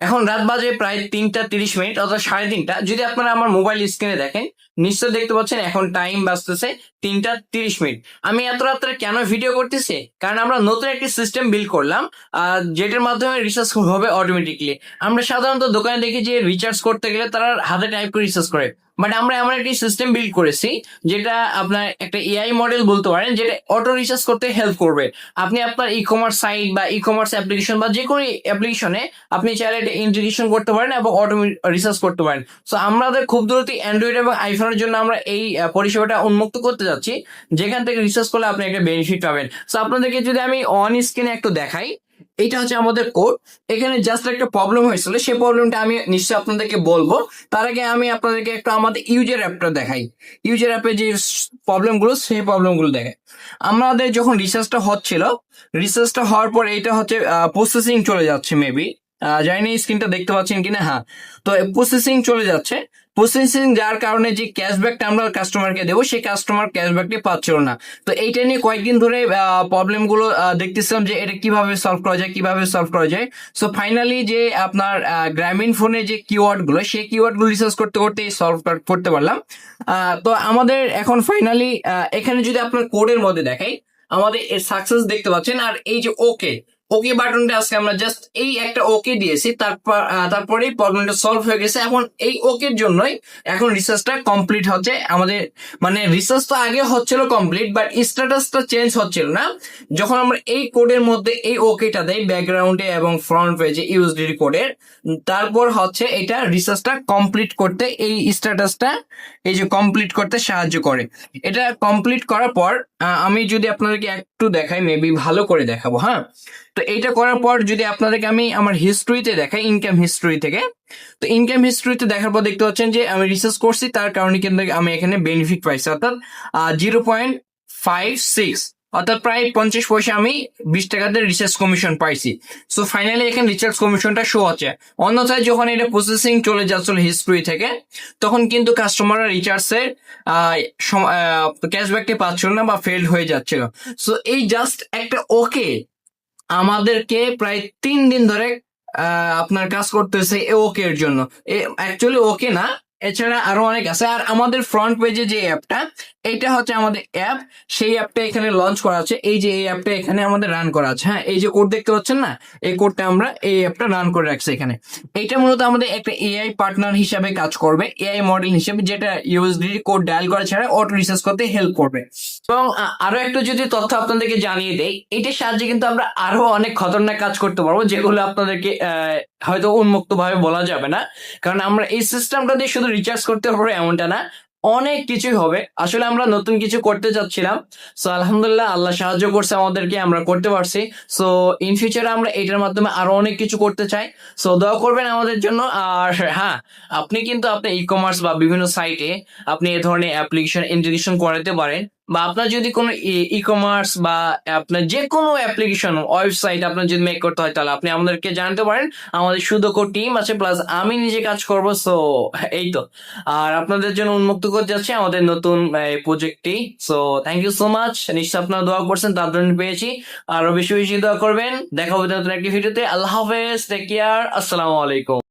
এখন রাত বাজে প্রায় তিনটা তিরিশ মিনিট অর্থাৎ সাড়ে তিনটা। যদি আপনারা আমার মোবাইল স্ক্রিনে দেখেন নিশ্চয় দেখতে পাচ্ছেন এখন টাইম বাঁচতেছে তিনটা তিরিশ মিনিট। আমি এত রাত্রে কেন ভিডিও করতেছি? কারণ আমরা নতুন একটি সিস্টেম বিল্ড করলাম আহ, যেটার মাধ্যমে রিচার্জ হবে অটোমেটিকলি আমরা সাধারণত দোকানে দেখি যে রিচার্জ করতে গেলে তারা হাতে টাইপ করে রিচার্জ করে। বাট আমরা এমন একটি সিস্টেম বিল্ড করেছি, যেটা আপনার একটা এআই মডেল বলতে পারেন, যেটা অটো রিচার্জ করতে হেল্প করবে। আপনি আপনার ই কমার্স সাইট বা ই কমার্স অ্যাপ্লিকেশন বা যে কোনো অ্যাপ্লিকেশনে আপনি চাইলে এটা ইন্টিগ্রেশন করতে পারেন এবং অটো রিসার্চ করতে পারেন। সো আমাদের খুব দ্রুত অ্যান্ড্রয়েড এবং আইফোনের জন্য আমরা এই পরিষেবাটা উন্মুক্ত করতে যাচ্ছি। যেখান থেকে রিসার্চ করলে আপনি একটা বেনিফিট পাবেন। সো আপনাদেরকে যদি আমি অন স্ক্রিনে একটু দেখাই এইটা হচ্ছে আমাদের কোড এখানে জাস্ট একটা প্রবলেম হয়েছিল সেই প্রবলেমটা আমি নিশ্চয়ই আপনাদেরকে বলব। তার আগে আমি আপনাদেরকে একটু আমাদের ইউজার অ্যাপটা দেখাই। ইউজার অ্যাপে যে প্রবলেমগুলো সেই প্রবলেমগুলো দেখাই আমাদের যখন রিসার্চটা হচ্ছিল রিসার্চটা হওয়ার পর এটা হচ্ছে প্রসেসিং চলে যাচ্ছে মেবি জানি না স্ক্রিনটা দেখতে পাচ্ছেন কিনা হ্যাঁ। তো প্রসেসিং চলে যাচ্ছে। প্রসেসিং যার কারণে যে ক্যাশব্যাকটা আমরা কাস্টমারকে দেবো, সেই কাস্টমার ক্যাশব্যাকটি পাচ্ছিল না। তো এইটা নিয়ে কয়েকদিন ধরে প্রবলেমগুলো দেখতেছিলাম যে এটা কীভাবে সলভ করা যায়, কীভাবে সলভ করা যায়। সো ফাইনালি যে আপনার গ্রামীণ ফোনে যে কিওয়ার্ডগুলো, সেই কিওয়ার্ডগুলো রিসার্চ করতে করতে সলভ করতে পারলাম। তো আমাদের এখন ফাইনালি এখানে যদি আপনার কোডের মধ্যে দেখাই, আমাদের সাকসেস দেখতে পাচ্ছেন, আর এই যে ওকে ওকে বাটনটা আজকে আমরা জাস্ট এই একটা ওকে দিয়েছি তারপর আহ, তারপরেই প্রবলেমটা সলভ হয়ে গেছে। এখন এই ওকের জন্যই এখন রিসার্চটা কমপ্লিট হচ্ছে। আমাদের মানে রিসার্চ তো আগে হচ্ছিল কমপ্লিট বাট স্ট্যাটাসটা চেঞ্জ হচ্ছিল না। যখন আমরা এই কোডের মধ্যে এই ওকেটা দেই ব্যাকগ্রাউন্ডে এবং ফ্রন্ট পেজে ইউএসডি কোডের তারপর হচ্ছে এটা রিসার্চটা কমপ্লিট করতে এই স্ট্যাটাসটা এই যে কমপ্লিট করতে সাহায্য করে। এটা কমপ্লিট করার পর আমি যদি আপনাদেরকে একটু দেখাই মেবি ভালো করে দেখাবো হ্যাঁ? তো এইটা করার পর যদি আপনাদেরকে আমি আমার হিস্ট্রিতে দেখাই ইনকাম হিস্ট্রি থেকে, তো ইনকাম হিস্ট্রিতে দেখার পর দেখতে পাচ্ছেন যে আমি রিসার্চ করছি, তার কারণে কিন্তু আমি এখানে বেনিফিট পাইছি। অর্থাৎ জিরো পয়েন্ট ফাইভ সিক্স অর্থাৎ প্রায় পঞ্চাশ পয়সা আমি বিশ টাকাতে রিসার্চ কমিশন পাইছি। সো ফাইনালি এখানে রিসার্চ কমিশনটা শো হচ্ছে। অন্যথায় যখন এটা প্রসেসিং চলে যাচ্ছিল হিস্ট্রি থেকে, তখন কিন্তু কাস্টমাররা রিচার্জের ক্যাশব্যাকটি পাচ্ছিল না বা ফেল হয়ে যাচ্ছিল। সো এই জাস্ট একটা ওকে আমাদেরকে প্রায় তিন দিন ধরে আপনার কাজ করতে করতেছে ওকে এর জন্য। অ্যাকচুয়ালি ওকে না, এছাড়া আরও অনেক আছে। আর আমাদের ফ্রন্ট পেজে যে অ্যাপটা এইটা হচ্ছে আমাদের অ্যাপ সেই অ্যাপটা এখানে লঞ্চ করা আছে এই যে এই অ্যাপটা এখানে আমাদের রান করা আছে হ্যাঁ? এই যে কোড দেখতে পাচ্ছেন না? এই কোডটা আমরা এই অ্যাপটা রান করে রাখছি এখানে। এইটা মূলত আমাদের একটা এআই পার্টনার হিসাবে কাজ করবে এআই মডেল হিসেবে, যেটা ইউএসডি কোড ডায়াল করা ছাড়া অটো রিসার্চ করতে হেল্প করবে। এবং আরও একটু যদি তথ্য আপনাদেরকে জানিয়ে দেই, এটার সাহায্যে কিন্তু আমরা আরও অনেক খতরনাক কাজ করতে পারব, যেগুলো আপনাদেরকে হয়তো উন্মুক্ত ভাবে বলা যাবে না। কারণ আমরা এই সিস্টেমটা দিয়ে শুধু রিচার্জ করতে পারব এমনটা না অনেক কিছুই হবে। আসলে আমরা নতুন কিছু করতে চাচ্ছিলাম সো আলহামদুলিল্লাহ, আল্লাহ সাহায্য করছে আমাদেরকে, আমরা করতে পারছি। সো ইন ফিউচারে আমরা এটার মাধ্যমে আরও অনেক কিছু করতে চাই। সো দোয়া করবেন আমাদের জন্য। আর হ্যাঁ আপনি কিন্তু আপনার ই কমার্স বা বিভিন্ন সাইটে আপনি এ ধরনের অ্যাপ্লিকেশন ইন্টিগ্রেশন করাতে পারেন। বা আপনার যদি কোনো ই কমার্স বা আপনার যে কোনো অ্যাপ্লিকেশন ওয়েবসাইট আপনার যদি মেক করতে হয়, তাহলে আপনি আমাদেরকে জানতে পারেন। আমাদের সুদক্ষ টিম আছে প্লাস আমি নিজে কাজ করব সো এই তো। আর আপনাদের জন্য উন্মুক্ত করতে যাচ্ছে আমাদের নতুন প্রজেক্টটি so thank you so much নিশ্চয় আপনারা দোয়া করছেন, তার জন্য পেয়েছি। আরও বেশি বেশি দোয়া করবেন। দেখা হবে নতুন একটি ভিডিওতে আল্লাহ হাফেজ টেক কেয়ার আসসালামু আলাইকুম।